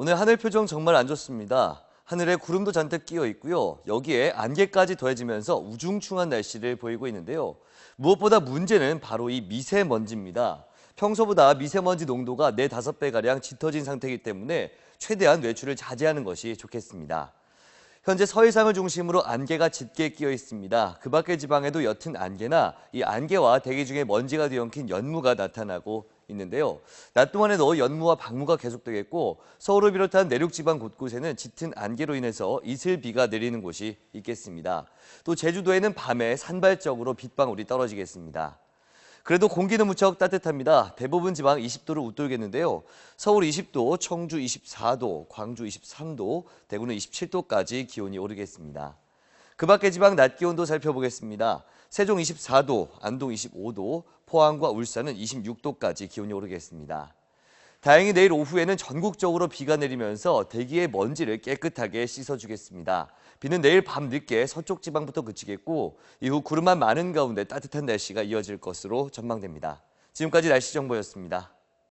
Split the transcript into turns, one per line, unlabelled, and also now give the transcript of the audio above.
오늘 하늘 표정 정말 안 좋습니다. 하늘에 구름도 잔뜩 끼어 있고요. 여기에 안개까지 더해지면서 우중충한 날씨를 보이고 있는데요. 무엇보다 문제는 바로 이 미세먼지입니다. 평소보다 미세먼지 농도가 4, 5배가량 짙어진 상태이기 때문에 최대한 외출을 자제하는 것이 좋겠습니다. 현재 서해상을 중심으로 안개가 짙게 끼어 있습니다. 그 밖의 지방에도 옅은 안개나 이 안개와 대기 중에 먼지가 뒤엉킨 연무가 나타나고 있는데요. 낮 동안에도 연무와 방무가 계속되겠고 서울을 비롯한 내륙 지방 곳곳에는 짙은 안개로 인해서 이슬 비가 내리는 곳이 있겠습니다. 또 제주도에는 밤에 산발적으로 빗방울이 떨어지겠습니다. 그래도 공기는 무척 따뜻합니다. 대부분 지방 20도를 웃돌겠는데요. 서울 20도, 청주 24도, 광주 23도, 대구는 27도까지 기온이 오르겠습니다. 그 밖의 지방 낮 기온도 살펴보겠습니다. 세종 24도, 안동 25도, 포항과 울산은 26도까지 기온이 오르겠습니다. 다행히 내일 오후에는 전국적으로 비가 내리면서 대기의 먼지를 깨끗하게 씻어주겠습니다. 비는 내일 밤 늦게 서쪽 지방부터 그치겠고 이후 구름만 많은 가운데 따뜻한 날씨가 이어질 것으로 전망됩니다. 지금까지 날씨 정보였습니다.